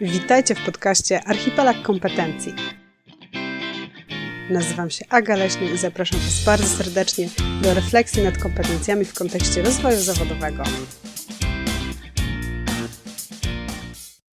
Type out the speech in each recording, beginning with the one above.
Witajcie w podcaście Archipelag Kompetencji. Nazywam się Aga Leśny i zapraszam Was bardzo serdecznie do refleksji nad kompetencjami w kontekście rozwoju zawodowego.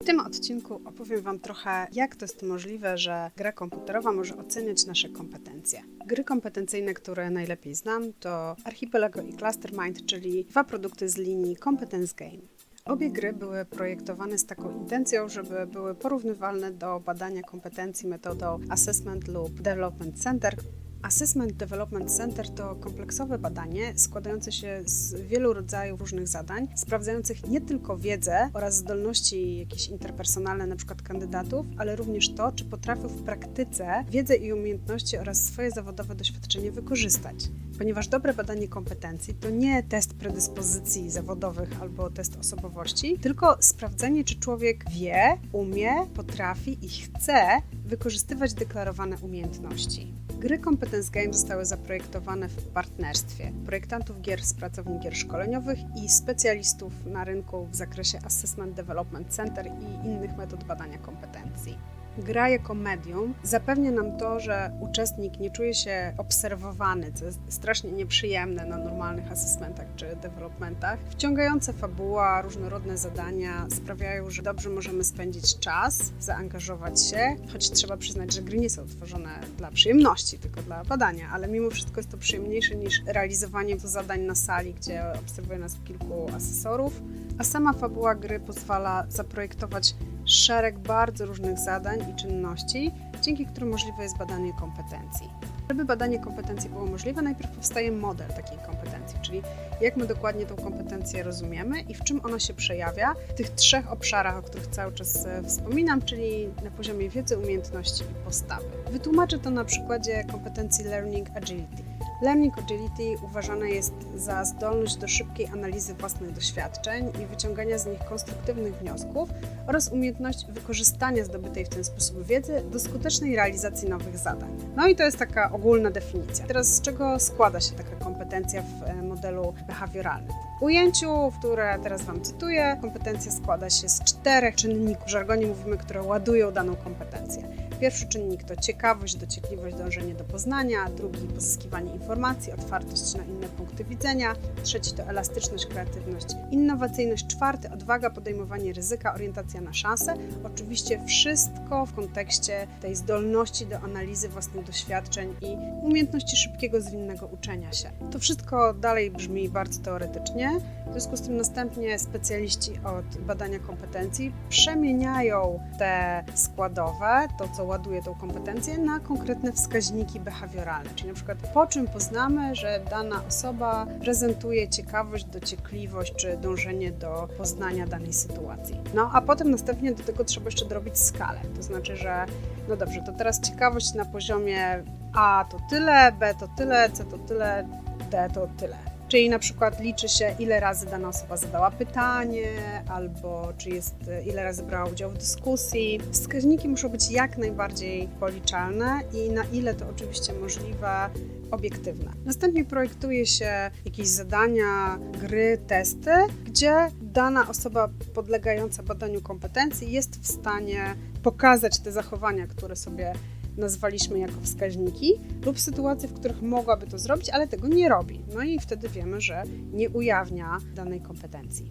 W tym odcinku opowiem Wam trochę, jak to jest możliwe, że gra komputerowa może oceniać nasze kompetencje. Gry kompetencyjne, które najlepiej znam, to Archipelago i Clustermind, czyli dwa produkty z linii Competence Game. Obie gry były projektowane z taką intencją, żeby były porównywalne do badania kompetencji metodą Assessment lub Development Center, Assessment Development Center to kompleksowe badanie składające się z wielu rodzajów różnych zadań, sprawdzających nie tylko wiedzę oraz zdolności jakieś interpersonalne np. kandydatów, ale również to, czy potrafią w praktyce wiedzę i umiejętności oraz swoje zawodowe doświadczenie wykorzystać. Ponieważ dobre badanie kompetencji to nie test predyspozycji zawodowych albo test osobowości, tylko sprawdzenie, czy człowiek wie, umie, potrafi i chce wykorzystywać deklarowane umiejętności. Gry Competence Game zostały zaprojektowane w partnerstwie projektantów gier z pracowni gier szkoleniowych i specjalistów na rynku w zakresie Assessment Development Center i innych metod badania kompetencji gra jako medium zapewnia nam to, że uczestnik nie czuje się obserwowany, co jest strasznie nieprzyjemne na normalnych asesmentach czy developmentach. Wciągająca fabuła, różnorodne zadania sprawiają, że dobrze możemy spędzić czas, zaangażować się, choć trzeba przyznać, że gry nie są tworzone dla przyjemności, tylko dla badania, ale mimo wszystko jest to przyjemniejsze niż realizowanie zadań na sali, gdzie obserwuje nas kilku asesorów a sama fabuła gry pozwala zaprojektować szereg bardzo różnych zadań i czynności, dzięki którym możliwe jest badanie kompetencji. Żeby badanie kompetencji było możliwe, najpierw powstaje model takiej kompetencji, czyli jak my dokładnie tą kompetencję rozumiemy i w czym ona się przejawia w tych trzech obszarach, o których cały czas e, wspominam, czyli na poziomie wiedzy, umiejętności i postawy. Wytłumaczę to na przykładzie kompetencji Learning Agility. Learning Agility uważane jest za zdolność do szybkiej analizy własnych doświadczeń i wyciągania z nich konstruktywnych wniosków oraz umiejętność wykorzystania zdobytej w ten sposób wiedzy do skutecznej realizacji nowych zadań. No i to jest taka ogólna definicja. Teraz z czego składa się taka kompetencja w e, modelu behawioralnym? W ujęciu, które teraz Wam cytuję, kompetencja składa się z czterech czynników, w żargonie mówimy, które ładują daną kompetencję. Pierwszy czynnik to ciekawość, dociekliwość, dążenie do poznania, drugi pozyskiwanie informacji, otwartość na inne punkty widzenia, trzeci to elastyczność, kreatywność, innowacyjność, czwarty odwaga, podejmowanie ryzyka, orientacja na szanse. Oczywiście wszystko w kontekście tej zdolności do analizy własnych doświadczeń i umiejętności szybkiego, zwinnego uczenia się. To wszystko dalej brzmi bardzo teoretycznie, w związku z tym następnie specjaliści od badania kompetencji przemieniają te składowe, to co ładuje tą kompetencję, na konkretne wskaźniki behawioralne. Czyli na przykład po czym poznamy, że dana osoba prezentuje ciekawość, dociekliwość czy dążenie do poznania danej sytuacji. No a potem następnie do tego trzeba jeszcze dorobić skalę. To znaczy, że no dobrze, to teraz ciekawość na poziomie A to tyle, B to tyle, C to tyle, D to tyle. Czyli na przykład liczy się, ile razy dana osoba zadała pytanie, albo czy jest, ile razy brała udział w dyskusji. Wskaźniki muszą być jak najbardziej policzalne i na ile to oczywiście możliwe, obiektywne. Następnie projektuje się jakieś zadania, gry, testy, gdzie dana osoba podlegająca badaniu kompetencji jest w stanie pokazać te zachowania, które sobie nazwaliśmy jako wskaźniki, lub sytuacje, w których mogłaby to zrobić, ale tego nie robi. No i wtedy wiemy, że nie ujawnia danej kompetencji.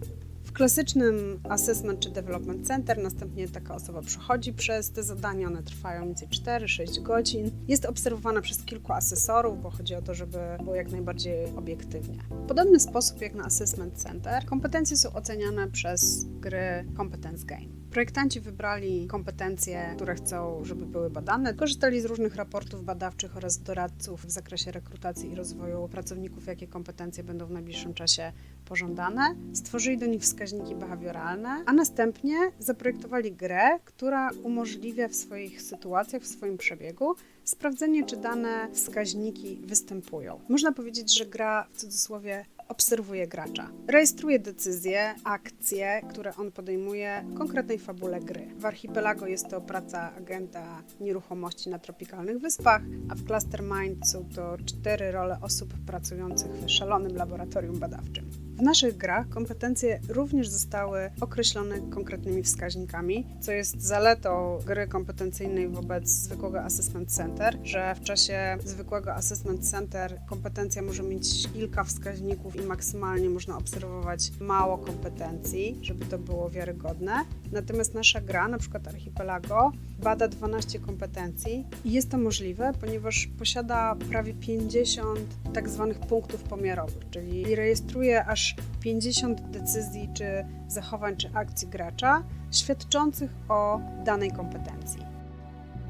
W klasycznym Assessment czy Development Center następnie taka osoba przechodzi przez te zadania, one trwają mniej więcej 4-6 godzin. Jest obserwowana przez kilku asesorów, bo chodzi o to, żeby było jak najbardziej obiektywnie. W podobny sposób jak na Assessment Center, kompetencje są oceniane przez gry Competence Game. Projektanci wybrali kompetencje, które chcą, żeby były badane. Korzystali z różnych raportów badawczych oraz doradców w zakresie rekrutacji i rozwoju pracowników, jakie kompetencje będą w najbliższym czasie pożądane. Stworzyli do nich wskaźniki behawioralne, a następnie zaprojektowali grę, która umożliwia w swoich sytuacjach, w swoim przebiegu sprawdzenie, czy dane wskaźniki występują. Można powiedzieć, że gra w cudzysłowie obserwuje gracza. Rejestruje decyzje, akcje, które on podejmuje w konkretnej fabule gry. W Archipelago jest to praca agenta nieruchomości na tropikalnych wyspach, a w Cluster Mind są to cztery role osób pracujących w szalonym laboratorium badawczym. W naszych grach kompetencje również zostały określone konkretnymi wskaźnikami, co jest zaletą gry kompetencyjnej wobec zwykłego Assessment Center, że w czasie zwykłego Assessment Center kompetencja może mieć kilka wskaźników i maksymalnie można obserwować mało kompetencji, żeby to było wiarygodne. Natomiast nasza gra, na przykład Archipelago, bada 12 kompetencji i jest to możliwe, ponieważ posiada prawie 50 tak zwanych punktów pomiarowych, czyli rejestruje aż 50 decyzji, czy zachowań, czy akcji gracza, świadczących o danej kompetencji.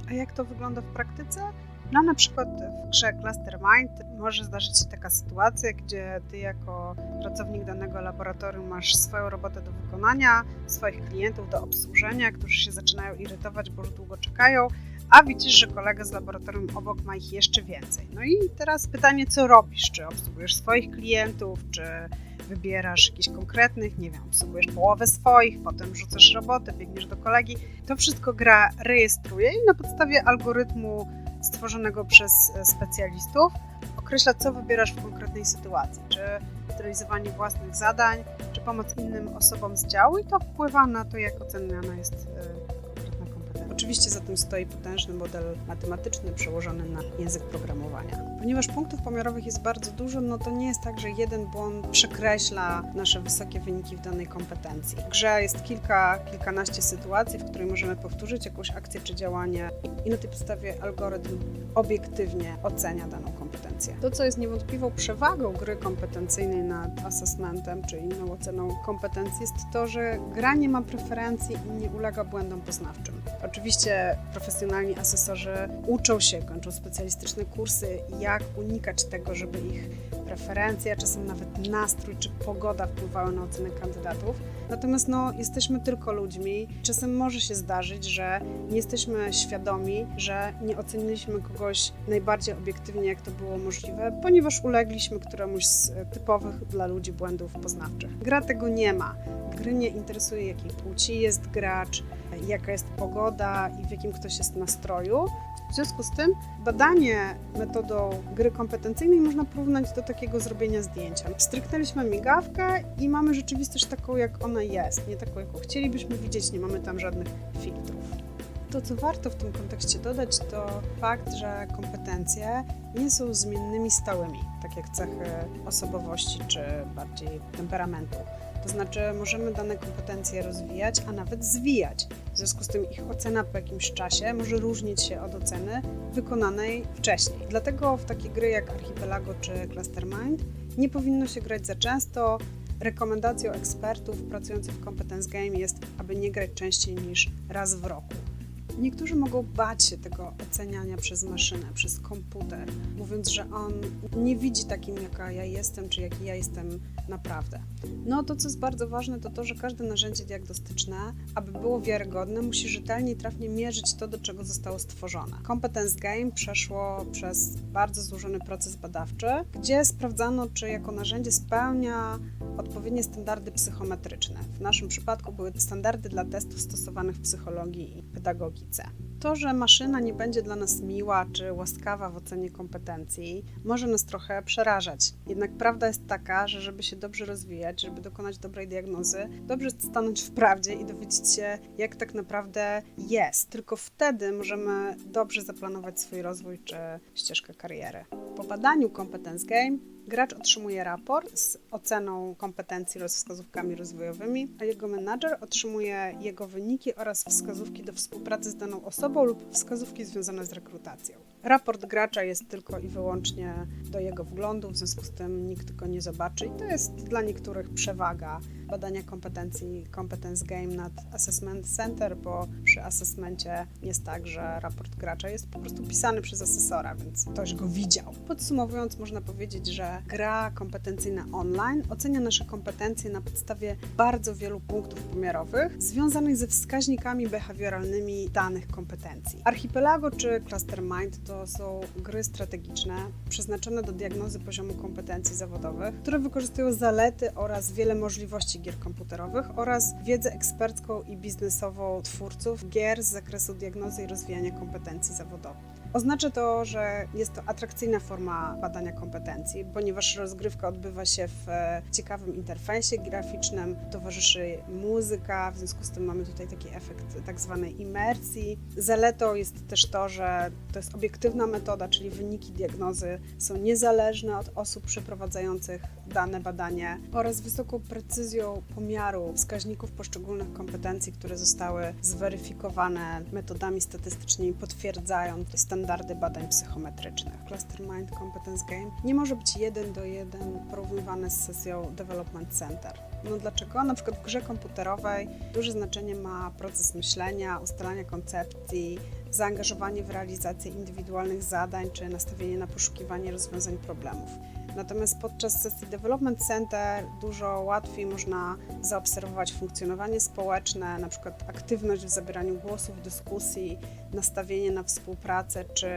A jak to wygląda w praktyce? No na przykład w grze Clustermind może zdarzyć się taka sytuacja, gdzie ty jako pracownik danego laboratorium masz swoją robotę do wykonania, swoich klientów do obsłużenia, którzy się zaczynają irytować, bo już długo czekają, a widzisz, że kolega z laboratorium obok ma ich jeszcze więcej. No i teraz pytanie, co robisz? Czy obsługujesz swoich klientów, czy wybierasz jakichś konkretnych, nie wiem, obsługujesz połowę swoich, potem rzucasz robotę, biegniesz do kolegi. To wszystko gra rejestruje i na podstawie algorytmu stworzonego przez e, specjalistów określa, co wybierasz w konkretnej sytuacji, czy realizowanie własnych zadań, czy pomoc innym osobom z działu i to wpływa na to, jak oceniana jest e. Oczywiście za tym stoi potężny model matematyczny przełożony na język programowania. Ponieważ punktów pomiarowych jest bardzo dużo, no to nie jest tak, że jeden błąd przekreśla nasze wysokie wyniki w danej kompetencji. W grze jest kilka, kilkanaście sytuacji, w której możemy powtórzyć jakąś akcję czy działanie i na tej podstawie algorytm obiektywnie ocenia daną kompetencję. To, co jest niewątpliwą przewagą gry kompetencyjnej nad assessmentem czy inną oceną kompetencji, jest to, że gra nie ma preferencji i nie ulega błędom poznawczym. Oczywiście profesjonalni asesorzy uczą się, kończą specjalistyczne kursy, jak unikać tego, żeby ich preferencje, a czasem nawet nastrój czy pogoda wpływały na ocenę kandydatów. Natomiast no, jesteśmy tylko ludźmi. Czasem może się zdarzyć, że nie jesteśmy świadomi, że nie oceniliśmy kogoś najbardziej obiektywnie, jak to było możliwe, ponieważ ulegliśmy któremuś z typowych dla ludzi błędów poznawczych. Gra tego nie ma. Gry nie interesuje, jakiej płci jest gracz, jaka jest pogoda i w jakim ktoś jest nastroju. W związku z tym badanie metodą gry kompetencyjnej można porównać do takiego zrobienia zdjęcia. Stryknęliśmy migawkę i mamy rzeczywistość taką, jak ona jest, nie taką, jaką chcielibyśmy widzieć, nie mamy tam żadnych filtrów. To, co warto w tym kontekście dodać, to fakt, że kompetencje nie są zmiennymi stałymi, tak jak cechy osobowości czy bardziej temperamentu. To znaczy, możemy dane kompetencje rozwijać, a nawet zwijać. W związku z tym ich ocena po jakimś czasie może różnić się od oceny wykonanej wcześniej. Dlatego w takie gry jak Archipelago czy Clustermind nie powinno się grać za często. Rekomendacją ekspertów pracujących w Competence Game jest, aby nie grać częściej niż raz w roku. Niektórzy mogą bać się tego oceniania przez maszynę, przez komputer, mówiąc, że on nie widzi takim, jaka ja jestem, czy jaki ja jestem naprawdę. No to, co jest bardzo ważne, to to, że każde narzędzie diagnostyczne, aby było wiarygodne, musi rzetelnie i trafnie mierzyć to, do czego zostało stworzone. Competence Game przeszło przez bardzo złożony proces badawczy, gdzie sprawdzano, czy jako narzędzie spełnia odpowiednie standardy psychometryczne. W naszym przypadku były standardy dla testów stosowanych w psychologii i pedagogice. To, że maszyna nie będzie dla nas miła czy łaskawa w ocenie kompetencji, może nas trochę przerażać. Jednak prawda jest taka, że żeby się dobrze rozwijać, żeby dokonać dobrej diagnozy, dobrze jest stanąć w prawdzie i dowiedzieć się, jak tak naprawdę jest. Tylko wtedy możemy dobrze zaplanować swój rozwój czy ścieżkę kariery. Po badaniu Competence Game Gracz otrzymuje raport z oceną kompetencji oraz wskazówkami rozwojowymi, a jego menadżer otrzymuje jego wyniki oraz wskazówki do współpracy z daną osobą lub wskazówki związane z rekrutacją. Raport gracza jest tylko i wyłącznie do jego wglądu, w związku z tym nikt go nie zobaczy i to jest dla niektórych przewaga badania kompetencji Competence Game nad Assessment Center, bo przy asesmencie jest tak, że raport gracza jest po prostu pisany przez asesora, więc ktoś go widział. Podsumowując, można powiedzieć, że gra kompetencyjna online ocenia nasze kompetencje na podstawie bardzo wielu punktów pomiarowych związanych ze wskaźnikami behawioralnymi danych kompetencji. Archipelago czy Cluster Mind to są gry strategiczne przeznaczone do diagnozy poziomu kompetencji zawodowych, które wykorzystują zalety oraz wiele możliwości gier komputerowych oraz wiedzę ekspercką i biznesową twórców gier z zakresu diagnozy i rozwijania kompetencji zawodowych. Oznacza to, że jest to atrakcyjna forma badania kompetencji, ponieważ rozgrywka odbywa się w e, ciekawym interfejsie graficznym, towarzyszy muzyka, w związku z tym mamy tutaj taki efekt tak zwanej imersji. Zaletą jest też to, że to jest obiektywna metoda, czyli wyniki diagnozy są niezależne od osób przeprowadzających dane badanie oraz wysoką precyzją pomiaru wskaźników poszczególnych kompetencji, które zostały zweryfikowane metodami statystycznymi, potwierdzają standardy badań psychometrycznych. Cluster Mind Competence Game nie może być jeden do jeden porównywany z sesją Development Center. No dlaczego? Na przykład w grze komputerowej duże znaczenie ma proces myślenia, ustalania koncepcji, zaangażowanie w realizację indywidualnych zadań czy nastawienie na poszukiwanie rozwiązań problemów. Natomiast podczas sesji Development Center dużo łatwiej można zaobserwować funkcjonowanie społeczne, na przykład aktywność w zabieraniu głosu w dyskusji, nastawienie na współpracę czy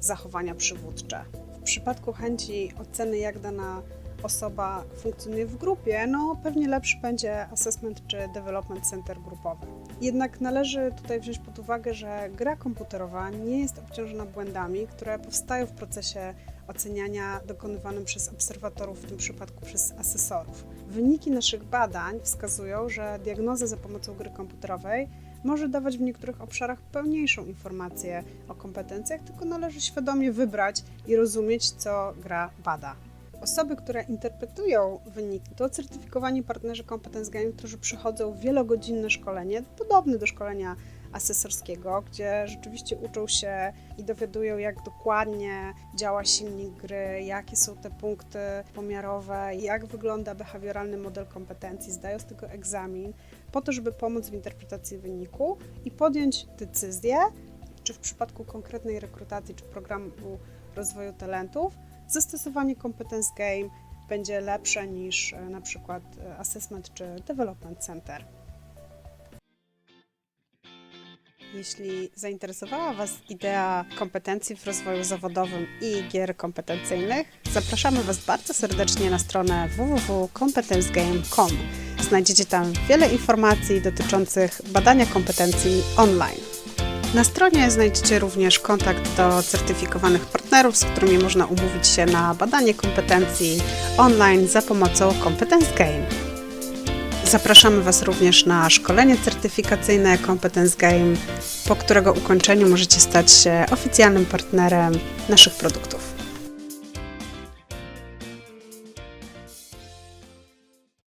zachowania przywódcze. W przypadku chęci oceny, jak dana osoba funkcjonuje w grupie, no pewnie lepszy będzie assessment czy development center grupowy. Jednak należy tutaj wziąć pod uwagę, że gra komputerowa nie jest obciążona błędami, które powstają w procesie oceniania dokonywanym przez obserwatorów, w tym przypadku przez asesorów. Wyniki naszych badań wskazują, że diagnoza za pomocą gry komputerowej może dawać w niektórych obszarach pełniejszą informację o kompetencjach, tylko należy świadomie wybrać i rozumieć, co gra bada. Osoby, które interpretują wyniki, to certyfikowani partnerzy Competence Game, którzy przychodzą w wielogodzinne szkolenie, podobne do szkolenia asesorskiego, gdzie rzeczywiście uczą się i dowiadują, jak dokładnie działa silnik gry, jakie są te punkty pomiarowe, jak wygląda behawioralny model kompetencji, zdają z tego egzamin, po to, żeby pomóc w interpretacji wyniku i podjąć decyzję, czy w przypadku konkretnej rekrutacji, czy programu rozwoju talentów, zastosowanie Competence Game będzie lepsze niż e, na przykład e, Assessment czy Development Center. Jeśli zainteresowała Was idea kompetencji w rozwoju zawodowym i gier kompetencyjnych, zapraszamy Was bardzo serdecznie na stronę www.competencegame.com. Znajdziecie tam wiele informacji dotyczących badania kompetencji online. Na stronie znajdziecie również kontakt do certyfikowanych partnerów, z którymi można umówić się na badanie kompetencji online za pomocą Competence Game. Zapraszamy Was również na szkolenie certyfikacyjne Competence Game, po którego ukończeniu możecie stać się oficjalnym partnerem naszych produktów.